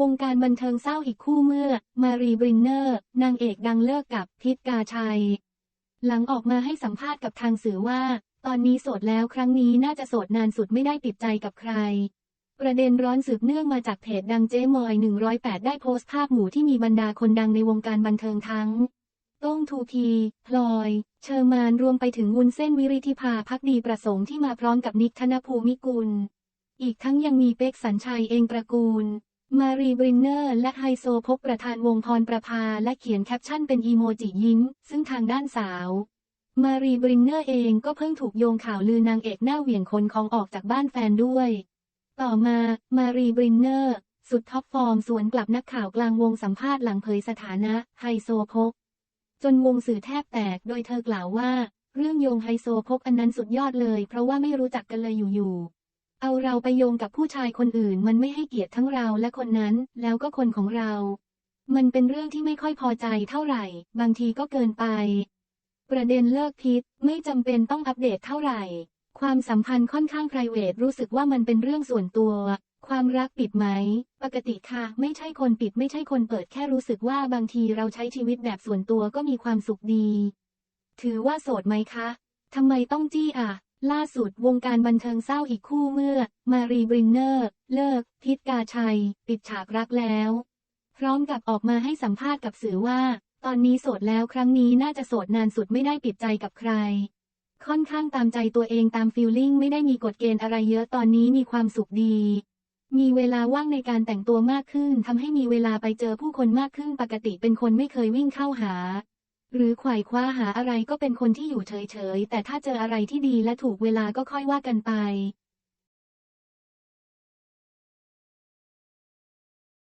วงการบันเทิงเศร้าอีกคู่เมื่อ มารีบรินเนอร์ นางเอกดังเลิกกับพิษกาชัย หลังออกมาให้สัมภาษณ์กับทางสื่อว่า ตอนนี้โสดแล้วครั้งนี้น่าจะโสดนานสุดไม่ได้ติดใจกับใคร ประเด็นร้อนสืบเนื่องมาจากเพจดังเจ๊มอย 108 ได้โพสต์ภาพหมู่ที่มีบรรดาคนดังในวงการบันเทิงทั้ง โต้งทูพี พลอย เชอร์มานรวมไปถึงวุ้นเส้นวิริธิภาพักดีประสงค์ที่มาพร้อมกับนิกธนภูมิกุล อีกทั้งยังมีเป็กสัญชัยเองประกูล มารีบรินเนอร์และไฮโซพกประธานวงพรประภาและเขียนแคปชั่นเป็นอีโมจิยิ้ม ซึ่งทางด้านสาว มารีบรินเนอร์เองก็เพิ่งถูกโยงข่าวลือนางเอกหน้าเหวี่ยงคนของออกจากบ้านแฟนด้วย ต่อมามารีบรินเนอร์ สุดท็อปฟอร์มสวนกลับนักข่าวกลางวงสัมภาษณ์หลังเผยสถานะไฮโซพก จนวงสื่อแทบแตกโดยเธอกล่าวว่า เรื่องโยงไฮโซพกอันนั้นสุดยอดเลย เพราะว่าไม่รู้จักกันเลยอยู่ๆ เอาเราไปโยงกับผู้ชายคนอื่น มันไม่ให้เกียรติทั้งเราและคนนั้น แล้วก็คนของเรา มันเป็นเรื่องที่ไม่ค่อยพอใจเท่าไหร่ บางทีก็เกินไป ประเด็นเลิกพิษไม่จำเป็นต้องอัปเดตเท่าไหร่ ความสัมพันธ์ค่อนข้าง p r i v a t รู้สึกว่ามันเป็นเรื่องส่วนตัว ความรักปิดไหม ปกติค่ะ ไม่ใช่คนปิดไม่ใช่คนเปิดแค่รู้สึกว่าบางทีเราใช้ชีวิตแบบส่วนตัวก็มีความสุขดี ถือว่าโสดไหมคะทำไมต้องจี้อะ ล่าสุดวงการบันเทิงเศร้าอีกคู่เมื่อ มารีบรินเนอร์ เลิกพิษกาชัย ปิดฉากรักแล้ว พร้อมกับออกมาให้สัมภาษณ์กับสื่อว่า ตอนนี้โสดแล้วครั้งนี้น่าจะโสดนานสุดไม่ได้ปิดใจกับใคร ค่อนข้างตามใจตัวเองตามฟีลลิ่งไม่ได้มีกฎเกณฑ์อะไรเยอะตอนนี้มีความสุขดี มีเวลาว่างในการแต่งตัวมากขึ้นทำให้มีเวลาไปเจอผู้คนมากขึ้นปกติเป็นคนไม่เคยวิ่งเข้าหา หรือไขว่คว้าหาอะไรก็เป็นคนที่อยู่เฉยๆ แต่ถ้าเจออะไรที่ดีและถูกเวลาก็ค่อยว่ากันไป